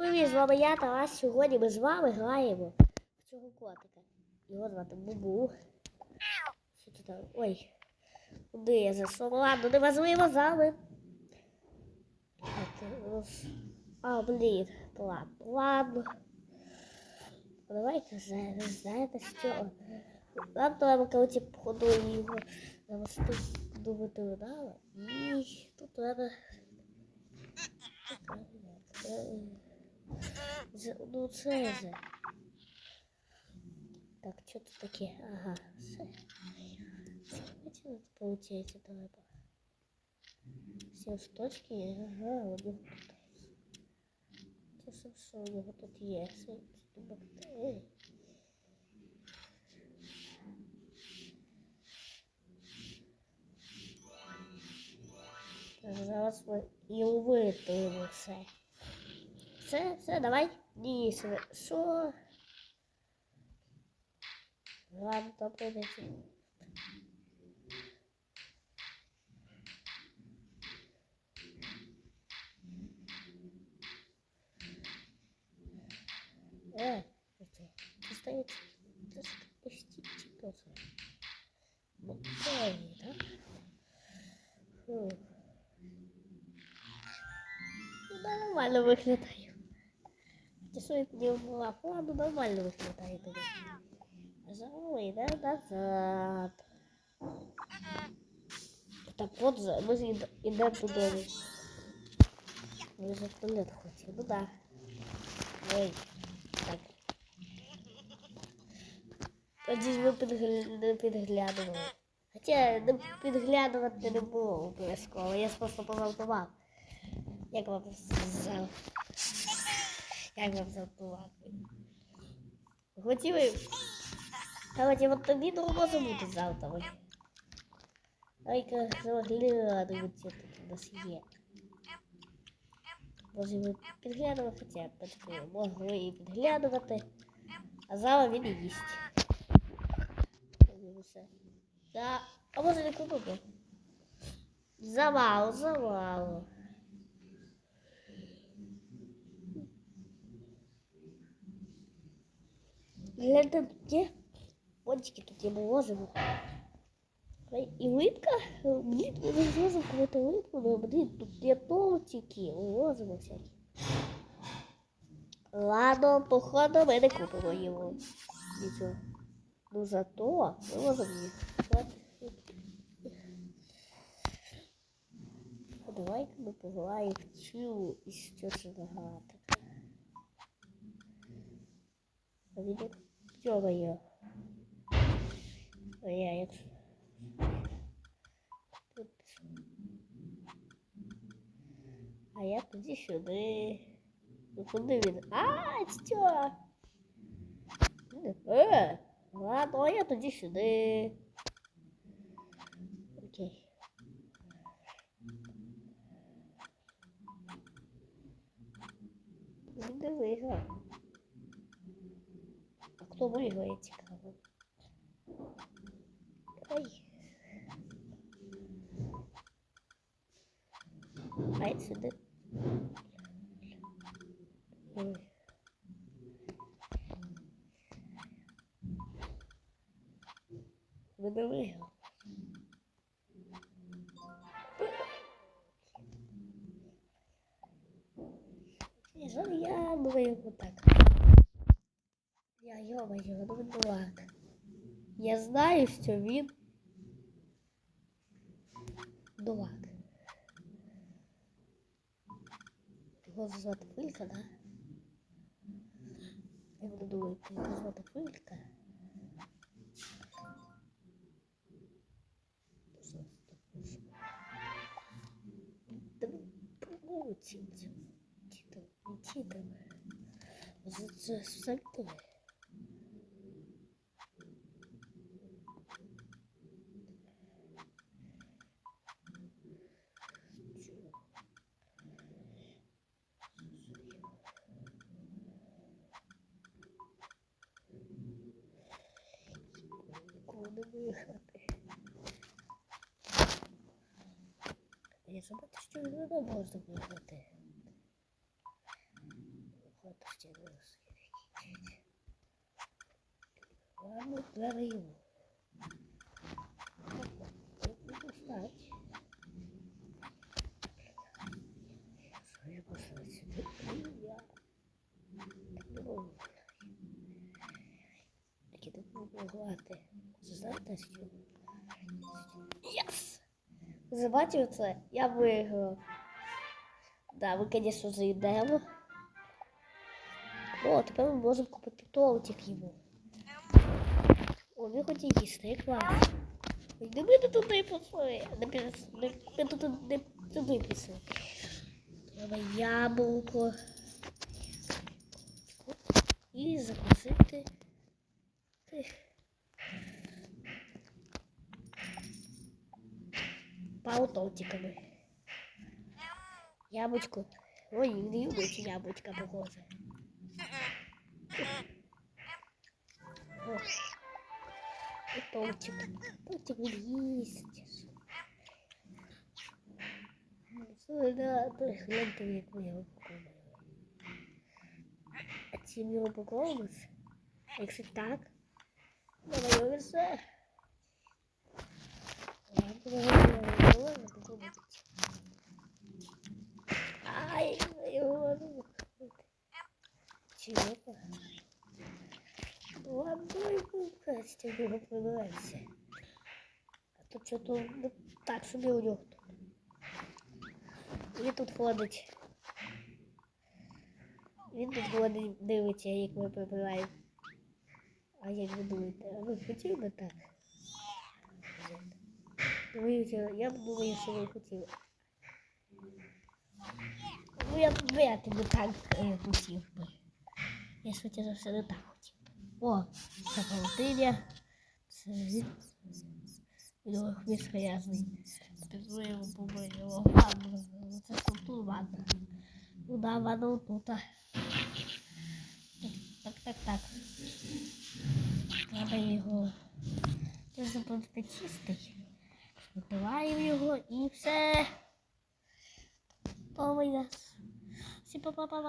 привіт, з вами я Тарас. Сьогодні ми з вами граємо в цього котика. Його звати Бубу. Що це там? Ой. Куди я зайшов? Ладно, неважливо з вами. Так, ось. А, блін, ладно, ладно. Давайте зараз, знаєте, що? Нам треба, короче, походу його завести до ветеринара. І тут треба З- Ну це же. Так, что тут таке? Ага, все. Скільки тут получається треба? Всі штучки, ага, у нього тут. Це все, що у нього тут є. Це ці бактерії. Так, Зараз ми і витримаємо все. Все, все, давай. Ні. Що? Ладно, то прийдеться. Е, це, це стоїть, це почти. Ну, це, так? Фух. Ну, нормально виглядаю. Хоча що я піднімала ладно, нормально тоді. Зараз йде назад. Так от, за- ми йде- йдемо додому. Ми вже в туалет хотів, ну да. Ой, так. Тоді ж ми підгля- не підглядували. Хоча не підглядувати не було обов'язково, я просто пожартував. Як вам зал? Як вам жартувати? Хотіли. Короче, вот тобі може бути завтра. Дай-ка заглядувати, що тут у нас є. Може ви підглядувати хоча таке. Могли і підглядувати. А зараз він і їсть. Да. А може не купимо? Завал, завал. Гляньте, тут є пончики, тут є морозиво. І липка, блін, я не зможу купити липку, але блін, тут є тортики, морозиво всякі. Ладно, походу ми не купимо його. Нічого. Ну зато ми можемо їх. Давай-ка ми пограємо в цю і що це загадати. А він як дьогає. А я як... Тут. А я тоді сюди. Ну куди він? А, що? Е, ладно, а я тоді сюди. Окей. Він не виграв. А хто виграє, цікаво. Ой. Ай, сюди. Ой. Ви не виграв. Жаль, я думаю, вот так. Я ё-моё, ну дурак. Я знаю, що він дурак. Його звати Филька, да? Я буду думати, його звати Филька. Да ну, тіть. Тіть, не тіть. Виїхати. Я забуду, що не можна виїхати. Ладно, треба його. Буду знати. Що я поставлю сюди? Я. Думаю, Такі допомагати. Знаєте що? Єс! Забачив це? Я виграв. Да, ми, звісно, зайдемо. О, тепер ми можемо купити тортик йому. О, він хоче їсти, клас. Ой, Не ми не туди пішли. Не не- Ми тут не туди пішли. Треба яблуко. І закусити. тих. Пару тортиками. Яблочко. Ой, не любить яблочко, похоже. О, и тортик. Тортик есть. Да, то гляньте, як ми його покормили. А чим його покормити? Якщо так, давай все. Ладно, попробуйте. Ай, його Чего? Ладно, украсть його прибирається. А то що-то не так собі у нього тут. Тут ходить. Він тут ходить, дивиться, як ми прибираємо. А як ви думаєте, а ви хотіли так? Дивіться, я б думаю, що ви хотіли. Ну, я б вряд ли так е, хотів би. Я швидше за все не так хотів. О, це паутиня. Це Його хвіст грязний. Співуємо побоїмо. Ладно, це тут ладно. Ну да, ладно, тут. Так, так, так. Треба його. Це запустити чистий. Випиваємо його і все. Готовий нас. Всі па па па